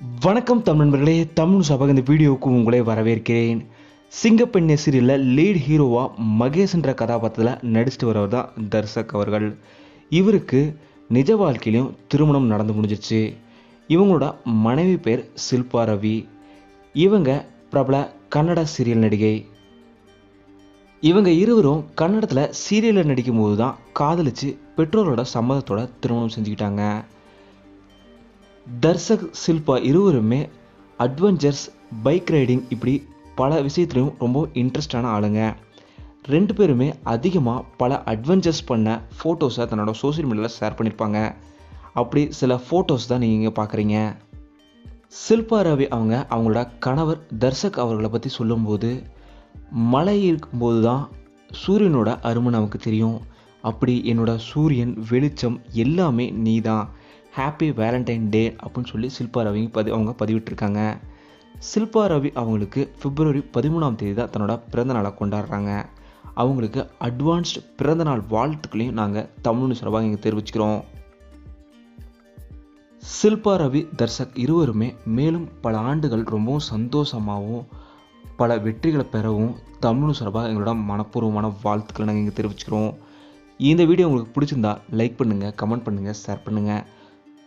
வணக்கம் தமிழ் நண்பர்களே தமிழ் சபக இந்த வீடியோவுக்கு உங்களை வரவேற்கிறேன். சிங்கப்பெண்ணே சீரியலில் லீட் ஹீரோவாக மகேஷ் என்ற கதாபாத்திரத்தில் நடிச்சிட்டு வரவர் தான் தர்சக் அவர்கள். இவருக்கு நிஜ வாழ்க்கையிலையும் திருமணம் நடந்து முடிஞ்சிச்சு. இவங்களோட மனைவி பேர் சில்பா ரவி. இவங்க பிரபல கன்னட சீரியல் நடிகை. இவங்க இருவரும் கன்னடத்தில் சீரியலில் நடிக்கும்போது தான் காதலிச்சு பெற்றோரோட சம்மதத்தோட திருமணம் செஞ்சுக்கிட்டாங்க. தர்சக் சில்பா இருவருமே அட்வென்ச்சர்ஸ் பைக் ரைடிங் இப்படி பல விஷயத்துலையும் ரொம்ப இன்ட்ரெஸ்டான ஆளுங்க. ரெண்டு பேருமே அதிகமாக பல அட்வென்ச்சர்ஸ் பண்ண ஃபோட்டோஸை தன்னோட சோஷியல் மீடியாவில் ஷேர் பண்ணியிருப்பாங்க அப்படி சில ஃபோட்டோஸ் தான் நீங்கள் பார்க்குறீங்க சில்பா ரவி அவங்க அவங்களோட கணவர் தர்சக் அவர்களை பற்றி சொல்லும்போது மழை இருக்கும்போது தான் சூரியனோட அருமை நமக்கு தெரியும். அப்படி என்னோட சூரியன் வெளிச்சம் எல்லாமே நீ தான் ஹாப்பி வேலண்டைன் டே அப்படின்னு சொல்லி சில்பா ரவி பதி அவங்க பதிவிட்டிருக்காங்க. சில்பா ரவி அவங்களுக்கு பிப்ரவரி பதிமூணாம் தேதி தான் தன்னோட பிறந்தநாளை கொண்டாடுறாங்க. அவங்களுக்கு அட்வான்ஸ்டு பிறந்தநாள் வாழ்த்துக்களையும் நாங்கள் தமிழ்னு சார்பாக இங்கே தெரிவிச்சுக்கிறோம். சில்பா ரவி தர்சக் இருவருமே மேலும் பல ஆண்டுகள் ரொம்பவும் சந்தோஷமாகவும் பல வெற்றிகளை பெறவும் தமிழ் சார்பாக எங்களோட மனப்பூர்வமான வாழ்த்துக்களை நாங்கள் இங்கே தெரிவிச்சுக்கிறோம். இந்த வீடியோ உங்களுக்கு பிடிச்சிருந்தா லைக் பண்ணுங்கள் கமெண்ட் பண்ணுங்கள் ஷேர் பண்ணுங்கள்